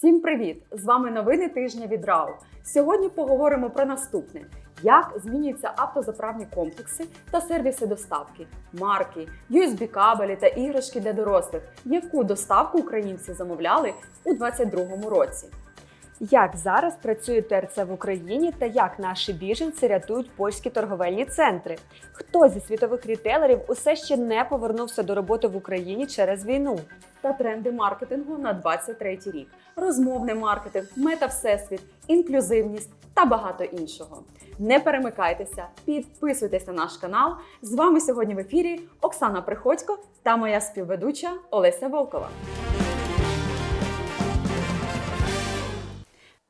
Всім привіт! З вами новини тижня від РАУ. Сьогодні поговоримо про наступне: як змінюються автозаправні комплекси та сервіси доставки, марки, USB-кабелі та іграшки для дорослих, яку доставку українці замовляли у 2022 році. Як зараз працює ТРЦ в Україні та як наші біженці рятують польські торговельні центри? Хто зі світових рітейлерів усе ще не повернувся до роботи в Україні через війну? та тренди маркетингу на 23 рік, розмовний маркетинг, мета-всесвіт, інклюзивність та багато іншого. Не перемикайтеся, підписуйтесь на наш канал. З вами сьогодні в ефірі Оксана Приходько та моя співведуча Олеся Волкова.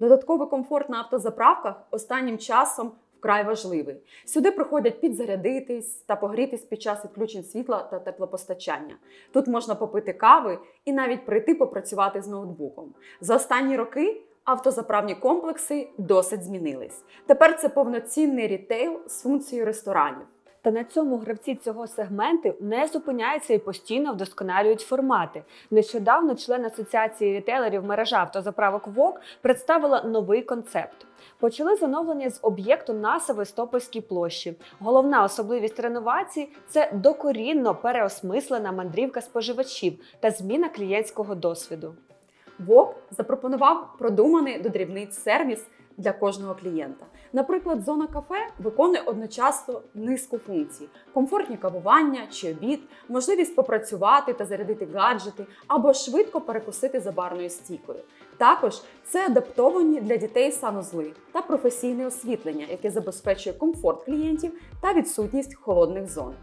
Додатковий комфорт на автозаправках останнім часом вкрай важливий. Сюди приходять підзарядитись та погрітись під час відключень світла та теплопостачання. Тут можна попити кави і навіть прийти попрацювати з ноутбуком. За останні роки автозаправні комплекси досить змінились. Тепер це повноцінний рітейл з функцією ресторанів. Та на цьому гравці цього сегменту не зупиняються і постійно вдосконалюють формати. Нещодавно член асоціації рітейлерів мережа автозаправок ВОК представила новий концепт. Почали з оновлення з об'єкту на Севастопольській площі. Головна особливість реновації це докорінно переосмислена мандрівка споживачів та зміна клієнтського досвіду. ВОК запропонував продуманий до дрібниць сервіс для кожного клієнта. Наприклад, зона кафе виконує одночасно низку функцій: комфортні кавування чи обід, можливість попрацювати та зарядити гаджети або швидко перекусити за барною стійкою. Також це адаптовані для дітей санузли та професійне освітлення, яке забезпечує комфорт клієнтів та відсутність холодних зон.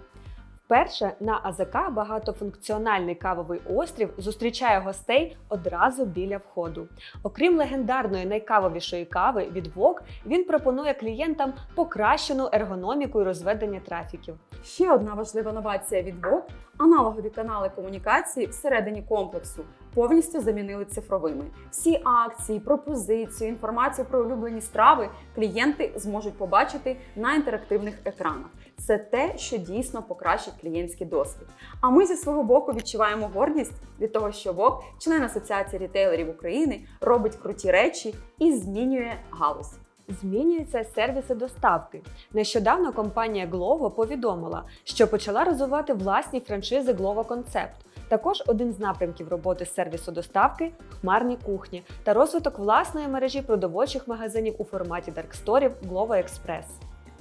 Перше на АЗК багатофункціональний кавовий острів зустрічає гостей одразу біля входу. Окрім легендарної найкавовішої кави від ВОК, він пропонує клієнтам покращену ергономіку і розведення трафіків. Ще одна важлива новація від ВОК – аналогові канали комунікації всередині комплексу повністю замінили цифровими. Всі акції, пропозиції, інформацію про улюблені страви клієнти зможуть побачити на інтерактивних екранах. Це те, що дійсно покращить клієнтський досвід. А ми зі свого боку відчуваємо гордість від того, що ВОК, член Асоціації рітейлерів України, робить круті речі і змінює галузь. Змінюються сервіси доставки. Нещодавно компанія Glovo повідомила, що почала розвивати власні франшизи Glovo Concept. Також один з напрямків роботи сервісу доставки хмарні кухні та розвиток власної мережі продовольчих магазинів у форматі дарксторів Glovo Express.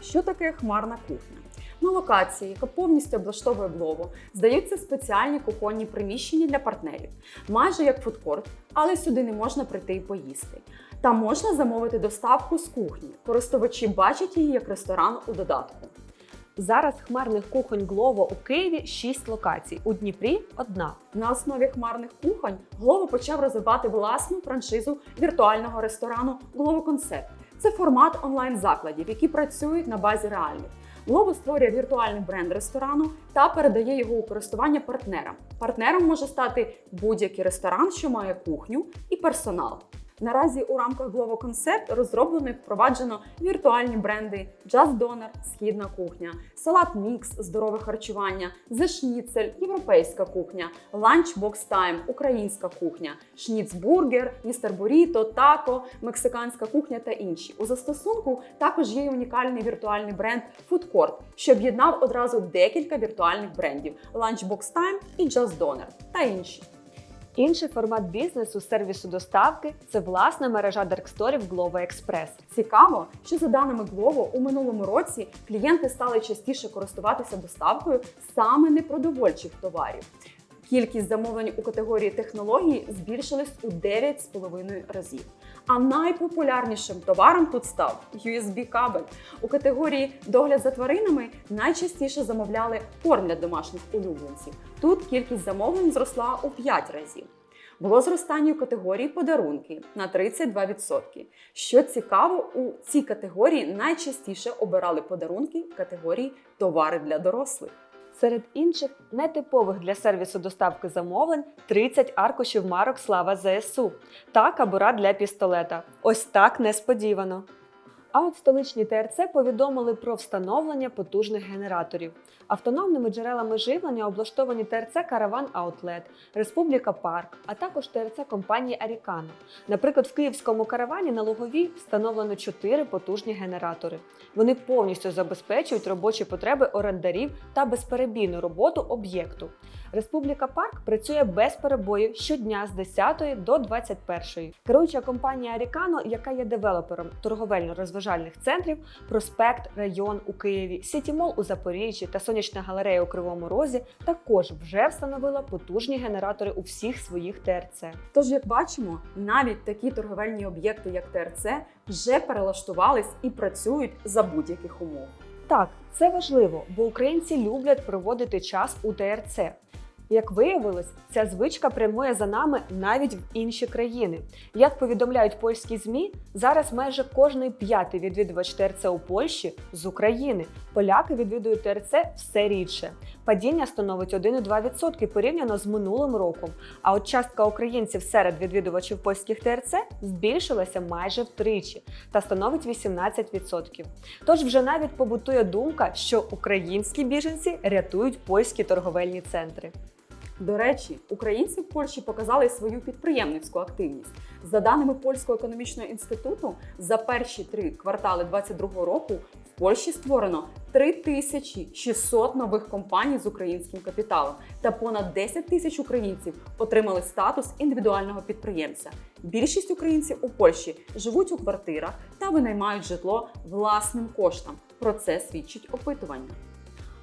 Що таке хмарна кухня? На локації, яка повністю облаштовує Glovo, здаються спеціальні кухонні приміщення для партнерів, майже як фудкорт, але сюди не можна прийти і поїсти. Там можна замовити доставку з кухні. Користувачі бачать її як ресторан у додатку. Зараз хмарних кухонь Glovo у Києві 6 локацій, у Дніпрі одна. На основі хмарних кухонь Glovo почав розвивати власну франшизу віртуального ресторану Glovo Concept. Це формат онлайн-закладів, які працюють на базі реальних. Glovo створює віртуальний бренд ресторану та передає його у користування партнерам. Партнером може стати будь-який ресторан, що має кухню і персонал. Наразі у рамках Glovo Concept розроблено і впроваджено віртуальні бренди Just Donor – східна кухня, Салат Мікс здорове харчування, The Schnitzel – європейська кухня, Lunchbox Time – українська кухня, Шніцбургер, Містер Буріто, Тако, мексиканська кухня та інші. У застосунку також є унікальний віртуальний бренд Food Court, що об'єднав одразу декілька віртуальних брендів Lunchbox Time і Just Donor та інші. Інший формат бізнесу сервісу доставки це власна мережа дарксторів Glovo Express. Цікаво, що за даними Glovo, у минулому році клієнти стали частіше користуватися доставкою саме непродовольчих товарів. Кількість замовлень у категорії технології збільшилась у 9,5 разів. А найпопулярнішим товаром тут став USB-кабель. У категорії догляд за тваринами найчастіше замовляли корм для домашніх улюбленців. Тут кількість замовлень зросла у 5 разів. Було зростання у категорії подарунки на 32%. Що цікаво, у цій категорії найчастіше обирали подарунки категорії товари для дорослих. Серед інших нетипових для сервісу доставки замовлень 30 аркушів марок Слава ЗСУ та кабура для пістолета. Ось так несподівано. А от столичні ТРЦ повідомили про встановлення потужних генераторів. Автономними джерелами живлення облаштовані ТРЦ Караван Аутлет, Республіка Парк, а також ТРЦ компанії Арікано. Наприклад, в київському каравані на Луговій встановлено чотири потужні генератори. Вони повністю забезпечують робочі потреби орендарів та безперебійну роботу об'єкту. Республіка Парк працює без перебоїв щодня з 10 до 21. Керуюча компанія Арікано, яка є девелопером торговельно-розважальних центрів, проспект, район у Києві, Сітімол у Запоріжжі та сонячна галерея у Кривому Розі, також вже встановила потужні генератори у всіх своїх ТРЦ. Тож, як бачимо, навіть такі торговельні об'єкти, як ТРЦ, вже перелаштувались і працюють за будь-яких умов. Так, це важливо, бо українці люблять проводити час у ТРЦ. Як виявилось, ця звичка прямує за нами навіть в інші країни. Як повідомляють польські змі, зараз майже кожний п'ятий відвідувач ТРЦ у Польщі з України. Поляки відвідують ТРЦ все рідше. Падіння становить 1,2% порівняно з минулим роком. А от частка українців серед відвідувачів польських ТРЦ збільшилася майже втричі та становить 18%. Тож вже навіть побутує думка, що українські біженці рятують польські торговельні центри. До речі, українці в Польщі показали свою підприємницьку активність. За даними Польського економічного інституту, за перші три квартали 2022 року в Польщі створено 3600 нових компаній з українським капіталом, та понад 10 тисяч українців отримали статус індивідуального підприємця. Більшість українців у Польщі живуть у квартирах та винаймають житло власним коштом. Про це свідчить опитування.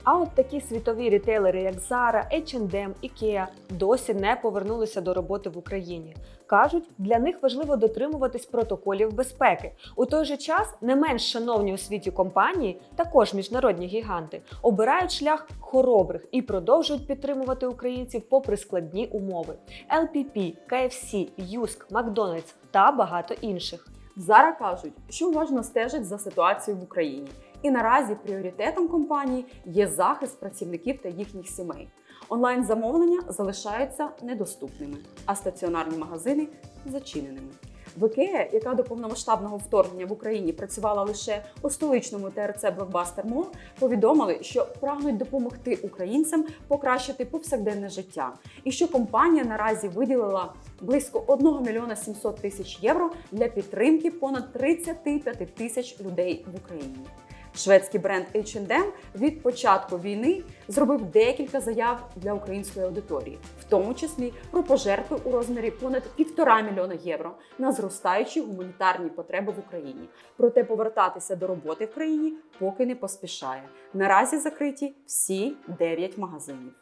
А от такі світові рітейлери, як Zara, H&M, IKEA, досі не повернулися до роботи в Україні. Кажуть, для них важливо дотримуватись протоколів безпеки. У той же час не менш шановні у світі компанії, також міжнародні гіганти, обирають шлях хоробрих і продовжують підтримувати українців попри складні умови. LPP, KFC, Юск, Макдональдс та багато інших. Зара кажуть, що уважно стежать за ситуацією в Україні, і наразі пріоритетом компанії є захист працівників та їхніх сімей. Онлайн-замовлення залишаються недоступними, а стаціонарні магазини зачиненими. В IKEA, яка до повномасштабного вторгнення в Україні працювала лише у столичному ТРЦ Blockbuster Mall, повідомили, що прагнуть допомогти українцям покращити повсякденне життя, і що компанія наразі виділила близько 1 мільйона 700 тисяч євро для підтримки понад 35 тисяч людей в Україні. Шведський бренд H&M від початку війни зробив декілька заяв для української аудиторії, в тому числі про пожертви у розмірі понад півтора мільйона євро на зростаючі гуманітарні потреби в Україні. Проте повертатися до роботи в країні поки не поспішає. Наразі закриті всі 9 магазинів.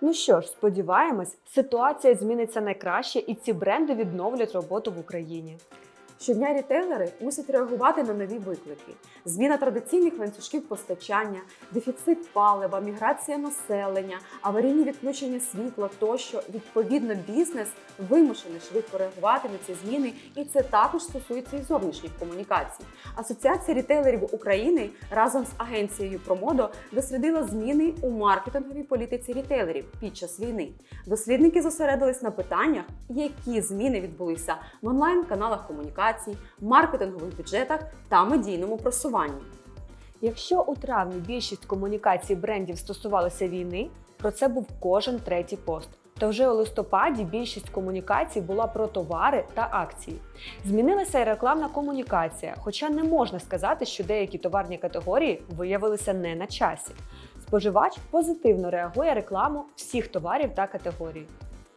Ну що ж, сподіваємось, ситуація зміниться на краще, і ці бренди відновлять роботу в Україні. Щодня рітейлери мусять реагувати на нові виклики: зміна традиційних ланцюжків постачання, дефіцит палива, міграція населення, аварійні відключення світла тощо. Відповідно, бізнес вимушений швидко реагувати на ці зміни, і це також стосується і зовнішніх комунікацій. Асоціація рітейлерів України разом з агенцією Промодо дослідила зміни у маркетинговій політиці рітейлерів під час війни. Дослідники зосередились на питаннях, які зміни відбулися в онлайн-каналах комунікацій, маркетингових бюджетах та медійному просуванні. Якщо у травні більшість комунікацій брендів стосувалися війни, про це був кожен третій пост. То вже у листопаді більшість комунікацій була про товари та акції. Змінилася і рекламна комунікація, хоча не можна сказати, що деякі товарні категорії виявилися не на часі. Споживач позитивно реагує рекламу всіх товарів та категорій.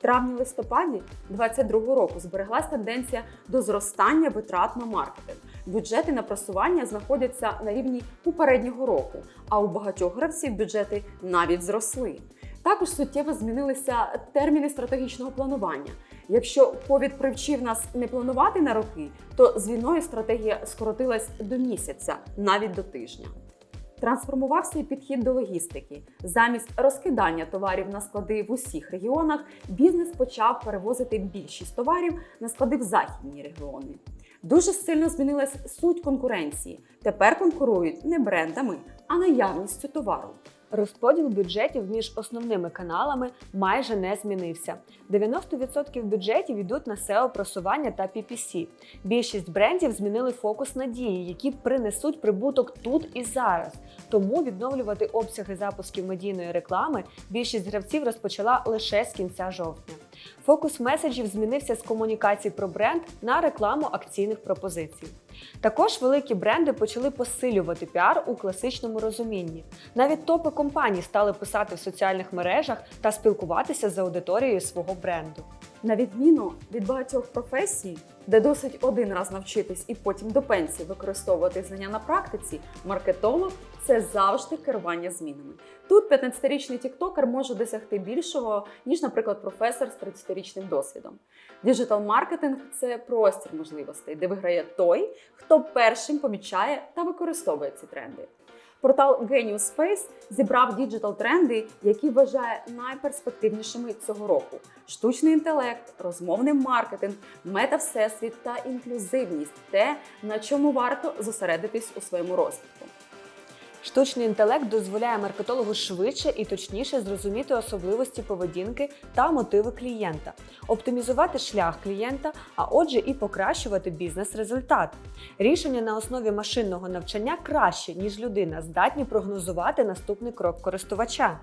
Травні-листопаді 2022 року збереглась тенденція до зростання витрат на маркетинг. Бюджети на просування знаходяться на рівні попереднього року, а у багатьох гравців бюджети навіть зросли. Також суттєво змінилися терміни стратегічного планування. Якщо ковід привчив нас не планувати на роки, то з війною стратегія скоротилась до місяця, навіть до тижня. Трансформувався і підхід до логістики. Замість розкидання товарів на склади в усіх регіонах, бізнес почав перевозити більшість товарів на склади в західні регіони. Дуже сильно змінилась суть конкуренції. Тепер конкурують не брендами, а наявністю товару. Розподіл бюджетів між основними каналами майже не змінився. 90% бюджетів йдуть на SEO просування та PPC. Більшість брендів змінили фокус на дії, які принесуть прибуток тут і зараз. Тому відновлювати обсяги запусків медійної реклами більшість гравців розпочала лише з кінця жовтня. Фокус меседжів змінився з комунікацій про бренд на рекламу акційних пропозицій. Також великі бренди почали посилювати піар у класичному розумінні. Навіть топи компаній стали писати в соціальних мережах та спілкуватися з аудиторією свого бренду. На відміну від багатьох професій, де досить один раз навчитись і потім до пенсії використовувати знання на практиці, маркетолог це завжди керування змінами. Тут 15-річний тіктокер може досягти більшого, ніж, наприклад, професор з 30-річним досвідом. Діджитал-маркетинг це простір можливостей, де виграє той, хто першим помічає та використовує ці тренди. Портал Genius Space зібрав діджитал тренди, які вважає найперспективнішими цього року: штучний інтелект, розмовний маркетинг, мета-всесвіт та інклюзивність те, на чому варто зосередитись у своєму розвитку. Штучний інтелект дозволяє маркетологу швидше і точніше зрозуміти особливості поведінки та мотиви клієнта, оптимізувати шлях клієнта, а отже, і покращувати бізнес-результат. Рішення на основі машинного навчання краще, ніж людина, здатні прогнозувати наступний крок користувача.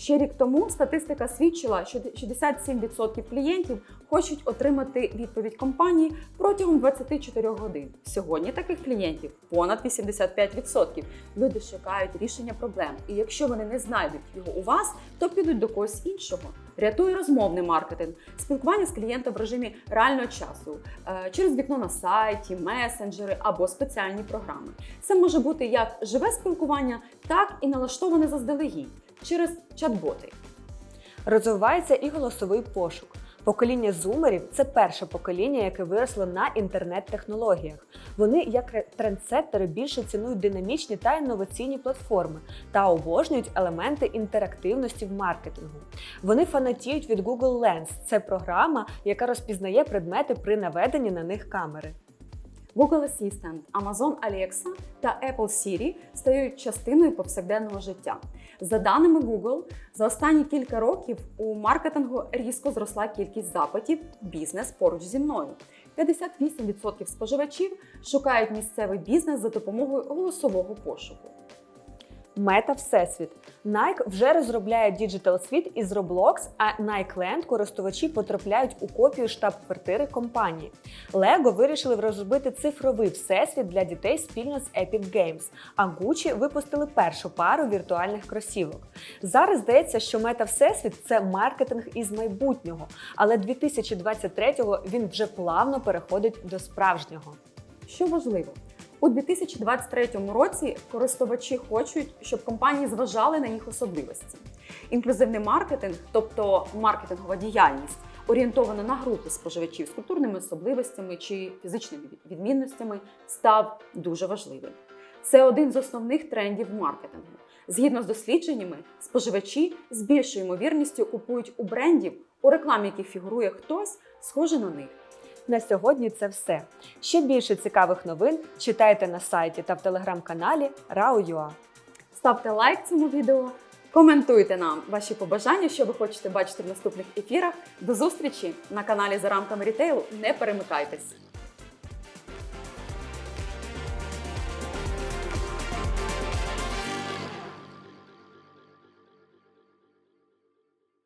Ще рік тому статистика свідчила, що 67% клієнтів хочуть отримати відповідь компанії протягом 24 годин. Сьогодні таких клієнтів понад 85%. Люди шукають рішення проблем, і якщо вони не знайдуть його у вас, то підуть до когось іншого. Рятує розмовний маркетинг, спілкування з клієнтом в режимі реального часу е, через вікно на сайті, месенджери або спеціальні програми. Це може бути як живе спілкування, так і налаштоване заздалегідь через чат-боти. Розвивається і голосовий пошук. Покоління зумерів це перше покоління, яке виросло на інтернет-технологіях. Вони, як ре- трендсеттери, більше цінують динамічні та інноваційні платформи та обожнюють елементи інтерактивності в маркетингу. Вони фанатіють від Google Lens. Це програма, яка розпізнає предмети при наведенні на них камери. Google Assistant, Amazon Alexa та Apple Siri стають частиною повсякденного життя. За даними Google, за останні кілька років у маркетингу різко зросла кількість запитів бізнес поруч зі мною. 58% споживачів шукають місцевий бізнес за допомогою голосового пошуку. Мета Всесвіт. Nike вже розробляє діджитал світ із Roblox, а Nike Land користувачі потрапляють у копію штаб-квартири компанії. Lego вирішили розробити цифровий всесвіт для дітей спільно з Epic Games, а Gucci випустили першу пару віртуальних кросівок. Зараз здається, що мета Всесвіт це маркетинг із майбутнього, але 2023-го він вже плавно переходить до справжнього. Що важливо, у 2023 році користувачі хочуть, щоб компанії зважали на їх особливості. Інклюзивний маркетинг, тобто маркетингова діяльність, орієнтована на групи споживачів з культурними особливостями чи фізичними відмінностями, став дуже важливим. Це один з основних трендів маркетингу. Згідно з дослідженнями, споживачі з більшою ймовірністю купують у брендів, у рекламі яких фігурує хтось, схожий на них. На сьогодні це все. Ще більше цікавих новин читайте на сайті та в телеграм-каналі Rao.ua. Ставте лайк цьому відео, коментуйте нам ваші побажання, що ви хочете бачити в наступних ефірах. До зустрічі на каналі за рамками рітейлу. Не перемикайтесь!